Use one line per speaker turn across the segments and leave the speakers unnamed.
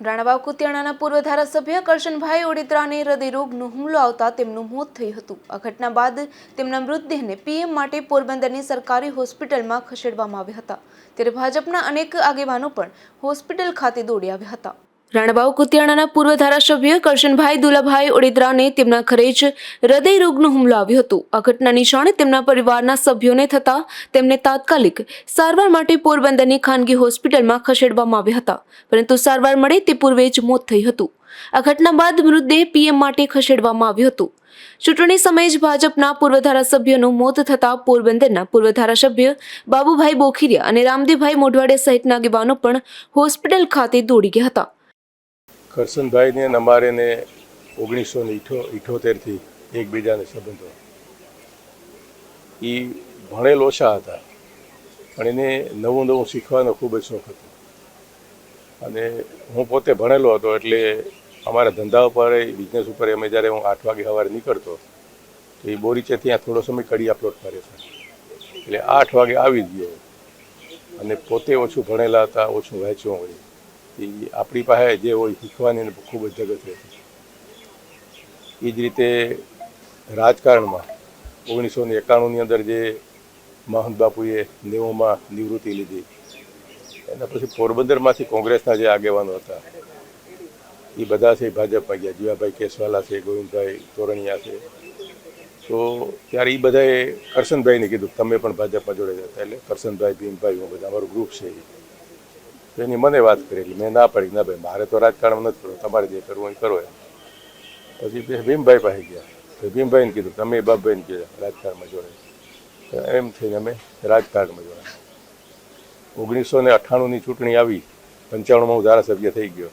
રાણાવાવ કુતિયાણાના પૂર્વ ધારાસભ્ય કરશનભાઈ ઓડિત્રાને હૃદયરોગનો હુમલો આવતા તેમનું મોત થયું હતું. આ ઘટના બાદ તેમના મૃતદેહને પીએમ માટે પોરબંદરની સરકારી હોસ્પિટલમાં ખસેડવામાં આવ્યા હતા. ત્યારે ભાજપના અનેક આગેવાનો પણ હોસ્પિટલ ખાતે દોડી આવ્યા હતા. રાણાવાવ કુતિયાણાના પૂર્વ ધારાસભ્ય કરશનભાઈ દુલાભાઈ ઓડિત્રાને તેમના ઘરે જ હૃદયરોગનો હુમલો આવ્યો હતો. આ ઘટનાની જાણ તેમના પરિવારના સભ્યોને થતા તેમને તાત્કાલિક સારવાર માટે પોરબંદરની ખાનગી હોસ્પિટલમાં ખસેડવામાં આવ્યા હતા. પરંતુ સારવાર મળે તે પૂર્વે જ મોત થઈ હતું. આ ઘટના બાદ મૃતદેહ પીએમ માટે ખસેડવામાં આવ્યો હતો. ચૂંટણી સમયે જ ભાજપના પૂર્વ ધારાસભ્યનું મોત થતાં પોરબંદરના પૂર્વ ધારાસભ્ય બાબુભાઈ બોખીરિયા અને રામદેવભાઈ મોઢવાડિયા સહિતના આગેવાનો પણ હોસ્પિટલ ખાતે દોડી ગયા હતા.
કરશનભાઈને ને અમારે ને ઓગણીસો ને ઇઠો, ઇઠોતેરથી એકબીજાને સંબંધો. એ ભણેલ ઓછા હતા, પણ એને નવું નવું શીખવાનો ખૂબ જ શોખ હતો. અને હું પોતે ભણેલો હતો એટલે અમારા ધંધા ઉપર બિઝનેસ ઉપર અમે જ્યારે હું આઠ વાગે સવારે નીકળતો, તો એ બોરીચે ત્યાં થોડો સમય કડિયા પ્લોટ કરે છે. એટલે આઠ વાગે આવી ગયો. અને પોતે ઓછું ભણેલા હતા, ઓછું વહેંચવું હોય. એ આપણી પાસે જે હોય, શીખવાની ખૂબ જ જગત રહેતી એ જ રીતે રાજકારણમાં ઓગણીસો ને એકાણુંની અંદર જે મહંત બાપુએ નેવુંમાં નિવૃત્તિ લીધી. એના પછી પોરબંદરમાંથી કોંગ્રેસના જે આગેવાનો હતા, એ બધા છે ભાજપમાં ગયા જીવાભાઈ કેસવાલા છે, ગોવિંદભાઈ તોરણિયા છે. તો ત્યારે એ બધાએ કરશનભાઈને કીધું તમે પણ ભાજપમાં જોડે જતા એટલે કરશનભાઈ, ભીમભાઈ, હું બધા, અમારું ગ્રુપ છે એની મને વાત કરેલી. મેં ના પાડી ના ભાઈ, મારે તો રાજકારણમાં નથી કરવું. તમારે જે કરવું એ કરો એમ. પછી ભીમભાઈ પાસે ગયા. ભીમભાઈને કીધું, તમે બાપભાઈને કીધું રાજકારણમાં જોડે તો એમ થઈને અમે રાજકારણમાં જોડાયા. ઓગણીસો ને અઠ્ઠાણુંની ચૂંટણી આવી, પંચાણુંમાં હું ધારાસભ્ય થઈ ગયો.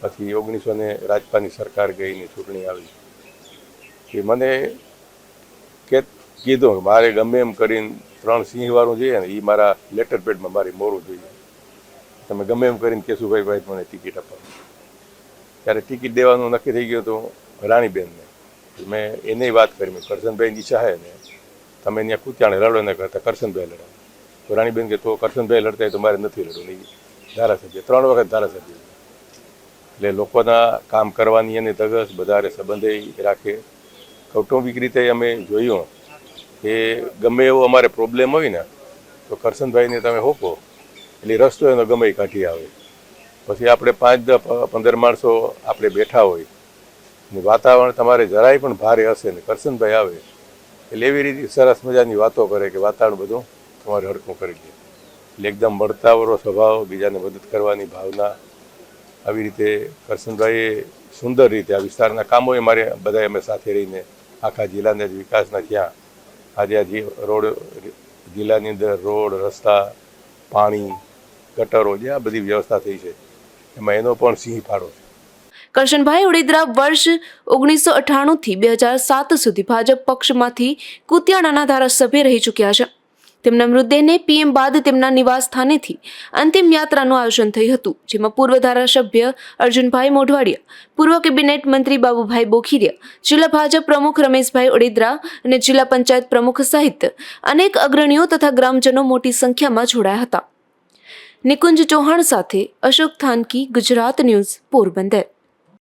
પછી ઓગણીસો ને રાજપાની સરકાર ગઈની ચૂંટણી આવી. એ મને કે કીધું મારે ગમે એમ કરીને ત્રણ સિંહવાળું જોઈએ ને એ મારા લેટર પેડમાં મારી મોરું જોઈએ. તમે ગમે એમ કરીને કેશુભાઈ ભાઈ મને ટિકિટ આપો. ત્યારે ટિકિટ દેવાનું નક્કી થઈ ગયું હતું રાણીબેનને. મેં એને વાત કરી, મેં કરશનભાઈની ઈચ્છા હે ને તમે અહીંયા કૂત્યાણે લડો ને કરતા કરશનભાઈ લડો. તો રાણીબેન કે, તો કરશનભાઈ લડતા હોય તો મારે નથી લડવું. નહીં ધારાસભ્ય, ત્રણ વખત ધારાસભ્ય. એટલે લોકોના કામ કરવાની અને ધગસ બધારે સંબંધે રાખે. કૌટુંબિક રીતે અમે જોયું કે ગમે એવો અમારે પ્રોબ્લેમ હોય ને, તો કરશનભાઈને તમે હોકો એટલે રસ્તો એનો ગમે કાઢી આવે. પછી આપણે પાંચ દસ પંદર માણસો આપણે બેઠા હોય ને વાતાવરણ તમારે જરાય પણ ભારે હશે ને, કરશનભાઈ આવે, એટલે એવી રીતે સરસ મજાની વાતો કરે કે વાતાવરણ બધું તમારે હડકું કરી દે. એટલે એકદમ મળતાવરો સ્વભાવ, બીજાને મદદ કરવાની ભાવના, આવી રીતે કરશનભાઈએ સુંદર રીતે આ વિસ્તારના કામોએ મારે બધા અમે સાથે રહીને આખા જિલ્લાને જ વિકાસના થયા. આજે આ રોડ, જિલ્લાની અંદર રોડ, રસ્તા, પાણી ગટરો જે આ બધી વ્યવસ્થા થઈ છે. એમાં એનો પણ સિંહ ફાળો છે.
કરશનભાઈ ઓડિદ્રા વર્ષ ઓગણીસો અઠાણુંથી બે હજાર સાત સુધી ભાજપ પક્ષમાંથી કુતિયાણાના ધારાસભ્ય રહી ચૂક્યા છે. તેમના મૃતદેહને પીએમ બાદ તેમના નિવાસ સ્થાનેથી અંતિમ યાત્રાનું આયોજન થયું હતું, જેમાં પૂર્વ ધારાસભ્ય અર્જુનભાઈ મોઢવાડિયા, પૂર્વ કેબિનેટ મંત્રી બાબુભાઈ બોખીરિયા, જિલ્લા ભાજપ પ્રમુખ રમેશભાઈ ઓડિદ્રા અને જિલ્લા પંચાયત પ્રમુખ સહિત અનેક અગ્રણીઓ તથા ગ્રામજનો મોટી સંખ્યામાં જોડાયા હતા. નિકુંજ ચૌહાણ સાથે અશોક થાનકી ગુજરાત ન્યૂઝ પોરબંદર.